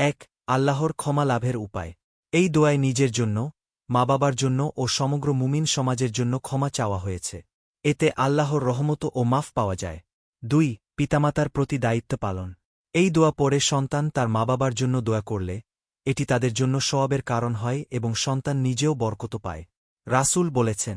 এক, আল্লাহর ক্ষমা লাভের উপায়। এই দোয়ায় নিজের জন্য মা বাবার জন্য ও সমগ্র মুমিন সমাজের জন্য ক্ষমা চাওয়া হয়েছে। এতে আল্লাহর রহমত ও মাফ পাওয়া যায়। দুই, পিতামাতার প্রতি দায়িত্ব পালন। এই দোয়া পরে সন্তান তার মা বাবার জন্য দোয়া করলে, এটি তাদের জন্য সওয়াবের কারণ হয় এবং সন্তান নিজেও বরকত পায়। রাসুল বলেছেন,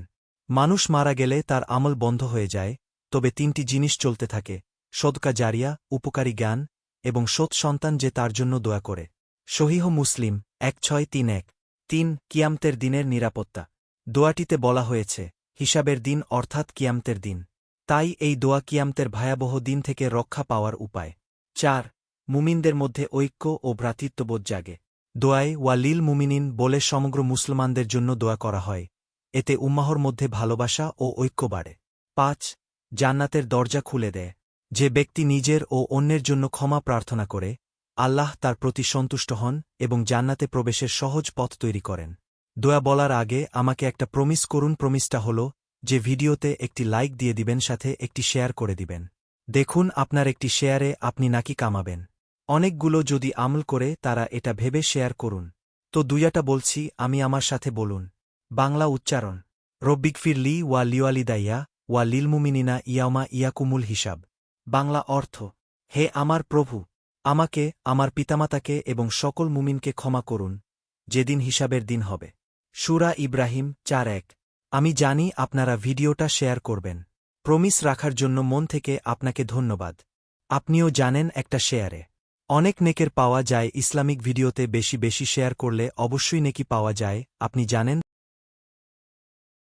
মানুষ মারা গেলে তার আমল বন্ধ হয়ে যায়, তবে তিনটি জিনিস চলতে থাকে, সদকা জারিয়া, উপকারী জ্ঞান এবং সৎ সন্তান যে তার জন্য দোয়া করে। সহিহ মুসলিম, এক ছয় তিন এক। তিন, কিয়ামতের দিনের নিরাপত্তা। দোয়াটিতে বলা হয়েছে, হিসাবের দিন অর্থাৎ কিয়ামতের দিন। তাই এই দোয়া কিয়ামতের ভয়াবহ দিন থেকে রক্ষা পাওয়ার উপায়। চার, মুমিনদের মধ্যে ঐক্য ও ভ্রাতৃত্ববোধ জাগে। দোয়ায় ওয়া লিল মুমিনিন বলে সমগ্র মুসলমানদের জন্য দোয়া করা হয়। এতে উম্মাহর মধ্যে ভালোবাসা ও ঐক্য বাড়ে। পাঁচ, জান্নাতের দরজা খুলে দেয়। যে ব্যক্তি নিজের ও অন্যের জন্য ক্ষমা প্রার্থনা করে, আল্লাহ তার প্রতি সন্তুষ্ট হন এবং জান্নাতে প্রবেশের সহজ পথ তৈরি করেন। দোয়া বলার আগে আমাকে একটা প্রমিস করুন, প্রমিসটা হল যে ভিডিওতে একটি লাইক দিয়ে দিবেন, সাথে একটি শেয়ার করে দিবেন। দেখুন আপনার একটি শেয়ারে আপনি নাকি কামাবেন। অনেকগুলো যদি আমল করে তারা এটা ভেবে শেয়ার করুন। তো দুইয়াটা বলছি, আমি আমার সাথে বলুন। বাংলা উচ্চারণ রব্বিক ফির লি ওয়া লিওয়ালিদাইয়া ওয়া লিলমুমিনিনা ইয়ামা ইয়াকুমুল হিসাব। বাংলা অর্থ, হে আমার প্রভু, আমাকে, আমার পিতামাতাকে এবং সকল মুমিনকে ক্ষমা করুন, যেদিন হিসাবের দিন হবে। সুরা ইব্রাহিম চার এক। আমি জানি আপনারা ভিডিওটা শেয়ার করবেন। প্রমিস রাখার জন্য মন থেকে আপনাকে ধন্যবাদ। আপনিও জানেন একটা শেয়ারে। অনেক নেকের পাওয়া যায় ইসলামিক ভিডিওতে বেশি বেশি শেয়ার করলে অবশ্যই নেকি পাওয়া যায়, আপনি জানেন?